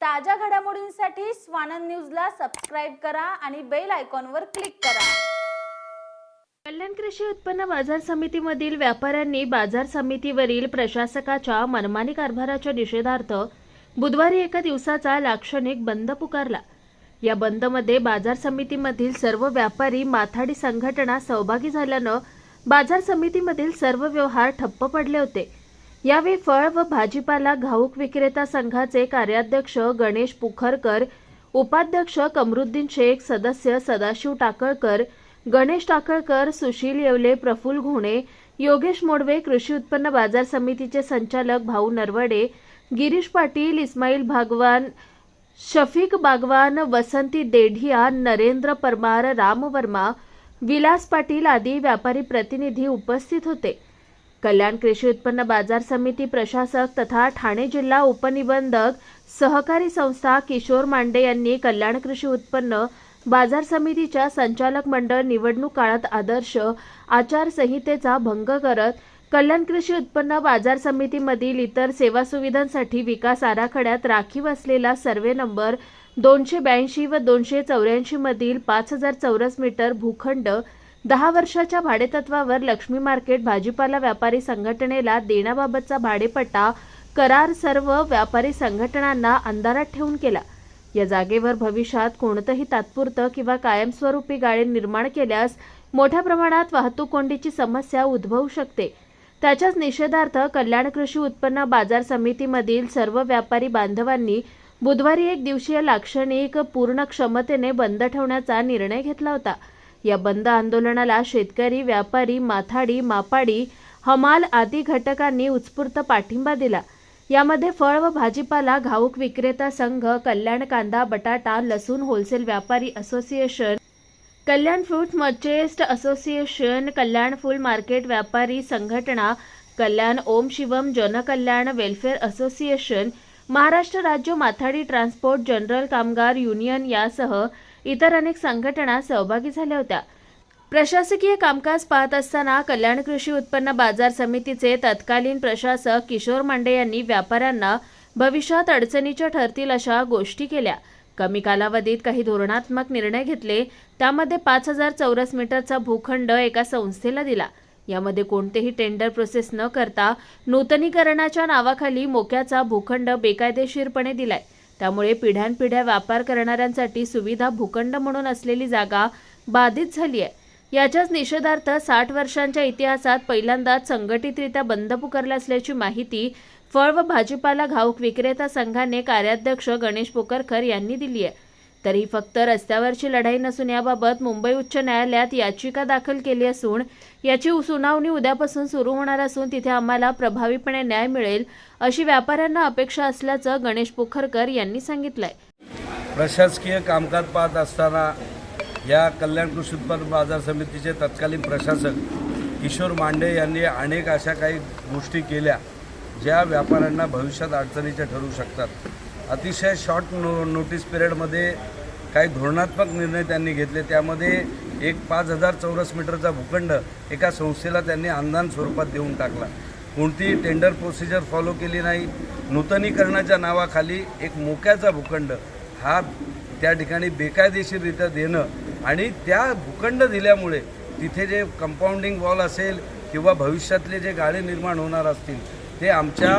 ताज्या घडामोडींसाठी स्वानंद न्यूजला सबस्क्राईब करा आणि बेल आयकॉनवर क्लिक करा. कल्याण कृषी उत्पन्न बाजार समितीमधील व्यापाऱ्यांनी बाजार समितीवरील प्रशासकाच्या मनमानी कारभाराच्या निषेधार्थ बुधवारी एका दिवसाचा लाक्षणिक बंद पुकारला. या बंदमध्ये बाजार समितीमधील सर्व व्यापारी माथाडी संघटना सहभागी झाल्यानं बाजार समितीमधील सर्व व्यवहार ठप्प पडले होते. यावेळी फळ व भाजीपाला घाऊक विक्रेता संघाचे कार्याध्यक्ष गणेश पुखरकर उपाध्यक्ष कमरुद्दीन शेख सदस्य सदाशिव टाकळकर गणेश टाकळकर सुशील येवले प्रफुल घोणे योगेश मोडवे कृषी उत्पन्न बाजार समितीचे संचालक भाऊ नरवडे गिरीश पाटील इस्माईल भागवान शफीक बागवान वसंती देढिया नरेंद्र परमार राम वर्मा विलास पाटील आदी व्यापारी प्रतिनिधी उपस्थित होते. कल्याण कृषी उत्पन्न बाजार समिती प्रशासक तथा ठाणे जिल्हा उपनिबंधक सहकारी संस्था किशोर मांडे यांनी कल्याण कृषी उत्पन्न बाजार समितीच्या संचालक मंडळ निवडणूक काळात आदर्श आचारसंहितेचा भंग करत कल्याण कृषी उत्पन्न बाजार समितीमधील इतर सेवा सुविधांसाठी विकास आराखड्यात राखीव असलेला सर्वे नंबर दोनशे ब्याऐंशी व दोनशे चौऱ्याऐंशी मधील पाच हजार चौरस मीटर भूखंड दहा वर्षाच्या भाडेतत्वावर लक्ष्मी मार्केट भाजीपाला व्यापारी संघटनेला देण्याबाबतचा भाडेपट्टा करार सर्व व्यापारी संघटनांना अंधारात ठेवून केला. या जागेवर भविष्यात कोणतंही तात्पुरतं किंवा कायमस्वरूपी गाळे निर्माण केल्यास मोठ्या प्रमाणात वाहतूक कोंडीची समस्या उद्भवू शकते. त्याच्याच निषेधार्थ कल्याण कृषी उत्पन्न बाजार समितीमधील सर्व व्यापारी बांधवांनी बुधवारी एक दिवसीय लाक्षणिक पूर्ण क्षमतेने बंद ठेवण्याचा निर्णय घेतला होता. या बंद आंदोलनाला शेतकरी व्यापारी माथाडी मापाडी हमाल आदी घटकांनी उत्स्फूर्त पाठिंबा दिला. यामध्ये फळ व भाजीपाला घाऊक विक्रेता संघ कल्याण कांदा बटाटा लसूण होलसेल व्यापारी association Kalyan fruit merchants association Kalyan फुल मार्केट व्यापारी संघटना कल्याण ओम शिवम जनकल्याण वेलफेअर असोसिएशन महाराष्ट्र राज्य माथाडी ट्रान्सपोर्ट जनरल कामगार युनियन यासह इतर अनेक संघटना सहभागी झाल्या होत्या. प्रशासकीय कामकाज पाहत असताना कल्याण कृषी उत्पन्न बाजार समितीचे तत्कालीन प्रशासक किशोर मांडे यांनी व्यापाऱ्यांना भविष्यात अडचणीच्या ठरतील अशा गोष्टी केल्या. कमी कालावधीत काही धोरणात्मक निर्णय घेतले. त्यामध्ये पाच हजार चौरस मीटरचा भूखंड एका संस्थेला दिला. यामध्ये कोणतेही टेंडर प्रोसेस न करता नूतनीकरणाच्या नावाखाली मोक्याचा भूखंड बेकायदेशीरपणे दिलाय. त्यामुळे पिढ्यानपिढ्या व्यापार करणाऱ्यांसाठी सुविधा भूखंड म्हणून असलेली जागा बाधित झाली आहे. याच्याच निषेधार्थ साठ वर्षांच्या इतिहासात पहिल्यांदाच संघटितरित्या बंद पुकारला असल्याची माहिती फळ व भाजीपाला घाऊक विक्रेता संघाने कार्याध्यक्ष गणेश पोकरकर यांनी दिली आहे. तरी फक्त रस्त्यावरची लढाई नसून याबाबत मुंबई उच्च न्यायालयात याचिका दाखल केली असून याची सुनावणी उद्यापासून सुरू होणार असून तिथे आम्हाला प्रभावीपणे न्याय मिळेल अशी व्यापाऱ्यांना अपेक्षा असल्याचं गणेश पोखरकर यांनी सांगितलंय. प्रशासकीय कामकाज पाहत असताना या कल्याण कृषी उत्पन्न बाजार समितीचे तत्कालीन प्रशासक किशोर मांडे यांनी अनेक अशा काही गोष्टी केल्या ज्या व्यापाऱ्यांना भविष्यात अडचणीच्या ठरू शकतात. अतिशय शॉर्ट नो नोटीस पिरियडमध्ये काही धोरणात्मक निर्णय त्यांनी घेतले. त्यामध्ये एक पाच हजार चौरस मीटरचा भूखंड एका संस्थेला त्यांनी अनुदान स्वरूपात देऊन टाकला. कोणतीही टेंडर प्रोसिजर फॉलो केली नाही. नूतनीकरणाच्या नावाखाली एक मोक्याचा भूखंड. हा त्या ठिकाणी बेकायदेशीररित्या देणं आणि त्या भूखंड दिल्यामुळे तिथे जे कंपाऊंडिंग वॉल असेल किंवा भविष्यातले जे गाळे निर्माण होणार असतील ते आमच्या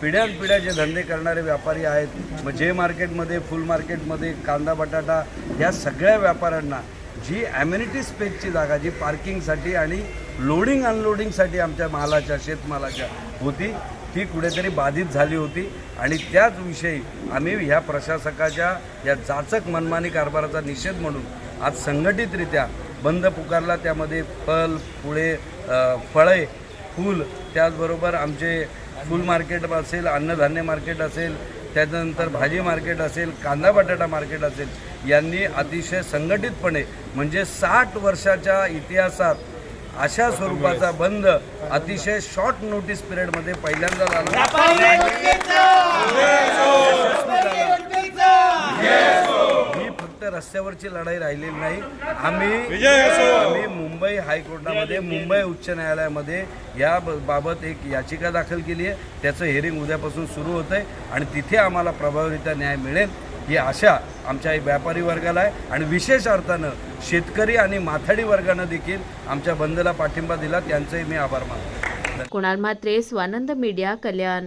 पिढ्यानपिढ्या जे धंदे करणारे व्यापारी आहेत मग जे मार्केटमध्ये फुल मार्केटमध्ये कांदा बटाटा या सगळ्या व्यापाऱ्यांना जी ॲम्युनिटी स्पेसची जागा जी पार्किंगसाठी आणि लोडिंग अनलोडिंगसाठी आमच्या मालाच्या शेतमालाच्या होती ती कुठेतरी बाधित झाली होती. आणि त्याच विषयी आम्ही ह्या प्रशासकाच्या या जाचक मनमानी कारभाराचा निषेध म्हणून आज संघटितरित्या बंद पुकारला. त्यामध्ये फल पुळे फळे फूल त्याचबरोबर आमचे फूल मार्केट असेल अन्नधान्य मार्केट असेल त्याच्यानंतर भाजी मार्केट असेल कांदा बटाटा मार्केट असेल यांनी अतिशय संघटितपणे म्हणजे साठ वर्षाच्या इतिहासात अशा स्वरूपाचा बंद अतिशय शॉर्ट नोटीस पिरियडमध्ये पहिल्यांदा झाला रस्त्यावरची लढाई राहिलेली नाही. आम्ही आम्ही मुंबई हायकोर्टामध्ये मुंबई उच्च न्यायालयामध्ये या बाबत एक याचिका दाखल केली आहे. त्याचं हेअरिंग उद्यापासून सुरू होतं आहे आणि तिथे आम्हाला प्रभावीरित्या न्याय मिळेल ही आशा आमच्या या व्यापारी वर्गाला आहे. आणि विशेष अर्थानं शेतकरी आणि माथाडी वर्गानं देखील आमच्या बंदला पाठिंबा दिला त्यांचंही मी आभार मानतो. कुणाल म्हात्रे स्वानंद मीडिया कल्याण.